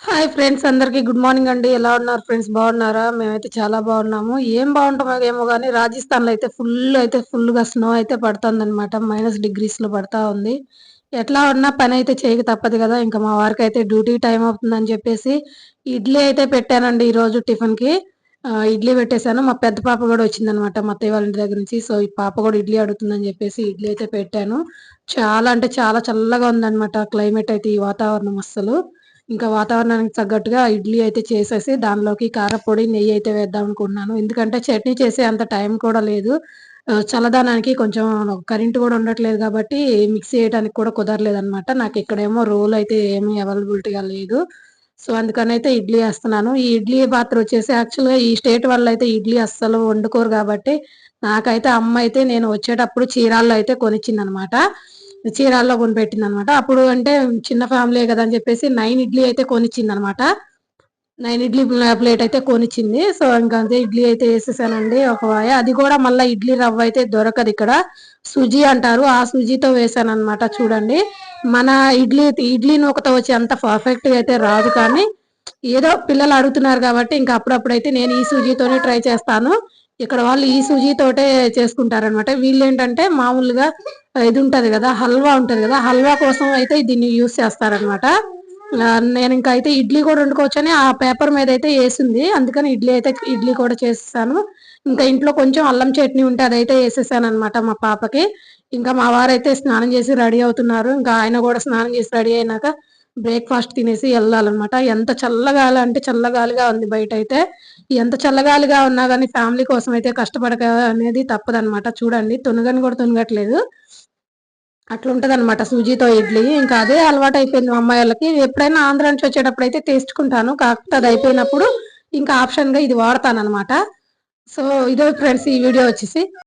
Hi friends అందరికి good morning అండి. ఎలా ఉన్నారు ఫ్రెండ్స్? బాగున్నారా? మేమైతే చాలా బాగున్నాము. ఏం బాగుంటామో ఏమో కానీ రాజస్థాన్లో అయితే ఫుల్ అయితే ఫుల్గా స్నో అయితే పడుతుంది అనమాట మైనస్ డిగ్రీస్లో పడతా ఉంది. ఎట్లా ఉన్నా పని అయితే చేయక తప్పదు కదా. ఇంకా మా వారికి అయితే డ్యూటీ టైం అవుతుందని చెప్పేసి ఇడ్లీ అయితే పెట్టానండి ఈరోజు టిఫిన్కి ఇడ్లీ పెట్టేశాను. మా పెద్ద పాప కూడా వచ్చిందనమాట మా అత్తయ్య వాళ్ళ ఇంటి దగ్గర నుంచి. సో ఈ పాప కూడా ఇడ్లీ అడుగుతుందని చెప్పేసి ఇడ్లీ అయితే పెట్టాను. చాలా అంటే చాలా చల్లగా ఉందన్నమాట. క్లైమేట్ అయితే ఈ వాతావరణం అస్సలు. ఇంకా వాతావరణానికి తగ్గట్టుగా ఇడ్లీ అయితే చేసేసి దానిలోకి కారపొడి నెయ్యి అయితే వేద్దాం అనుకుంటున్నాను. ఎందుకంటే చట్నీ చేసే అంత టైం కూడా లేదు. చల్లదనానికి కొంచెం కరెంటు కూడా ఉండట్లేదు కాబట్టి మిక్సీ చేయడానికి కూడా కుదరలేదు అనమాట నాకు ఇక్కడేమో రోల్ అయితే ఏమీ అవైలబిలిటీగా లేదు. సో అందుకని అయితే ఇడ్లీ వేస్తున్నాను. ఈ ఇడ్లీ పాత్ర వచ్చేసి యాక్చువల్గా ఈ స్టేట్ వల్ల అయితే ఇడ్లీ అస్సలు వండుకోరు కాబట్టి నాకైతే అమ్మ అయితే నేను వచ్చేటప్పుడు చీరాల్లో అయితే కొనిచ్చింది అనమాట చీరాల్లో కొనిపెట్టింది అనమాట అప్పుడు అంటే చిన్న ఫ్యామిలీ కదా అని చెప్పేసి నైన్ ఇడ్లీ అయితే కొనిచ్చింది అనమాట నైన్ ఇడ్లీ ప్లేట్ అయితే కొనిచ్చింది. సో ఇంకా అంతే ఇడ్లీ అయితే వేసేసానండి ఒక వాయ. అది కూడా మళ్ళీ ఇడ్లీ రవ్వ అయితే దొరకదు ఇక్కడ. సుజీ అంటారు. ఆ సుజీతో వేసాను అనమాట చూడండి. మన ఇడ్లీ ఇడ్లీ నూకతో వచ్చి అంత పర్ఫెక్ట్గా అయితే రాదు కానీ ఏదో పిల్లలు అడుగుతున్నారు కాబట్టి ఇంకా అప్పుడప్పుడు అయితే నేను ఈ సూజీతోనే ట్రై చేస్తాను. ఇక్కడ వాళ్ళు ఈ సుజీతోటే చేసుకుంటారనమాట. వీళ్ళు ఏంటంటే మామూలుగా ఇది ఉంటది కదా హల్వా ఉంటది కదా హల్వా కోసం అయితే దీన్ని యూస్ చేస్తారనమాట నేను ఇంకా అయితే ఇడ్లీ కూడా వండుకోవచ్చని ఆ పేపర్ మీద అయితే వేసింది. అందుకని ఇడ్లీ అయితే ఇడ్లీ కూడా చేసేసాను. ఇంకా ఇంట్లో కొంచెం అల్లం చట్నీ ఉంటే అదైతే వేసేసాను అనమాట మా పాపకి. ఇంకా మా వారైతే స్నానం చేసి రెడీ అవుతున్నారు. ఇంకా ఆయన కూడా స్నానం చేసి రెడీ అయినాక బ్రేక్ఫాస్ట్ తినేసి వెళ్ళాలన్నమాట. ఎంత చల్లగాలి అంటే చల్లగాలిగా ఉంది బయట అయితే ఎంత చల్లగాలిగా ఉన్నా కానీ ఫ్యామిలీ కోసం అయితే కష్టపడక అనేది తప్పదనమాట చూడండి తునగని కూడా తునగట్లేదు. అట్లుంటది అనమాట సూజీతో ఇడ్లీ. ఇంకా అదే అలవాటు అయిపోయింది మా అమ్మాయి వాళ్ళకి. ఎప్పుడైనా ఆంధ్ర నుంచి వచ్చేటప్పుడు అయితే తెచ్చుకుంటాను కాకపోతే అది అయిపోయినప్పుడు ఇంకా ఆప్షన్గా ఇది వాడతాను అనమాట సో ఇదే ఫ్రెండ్స్ ఈ వీడియో వచ్చేసి.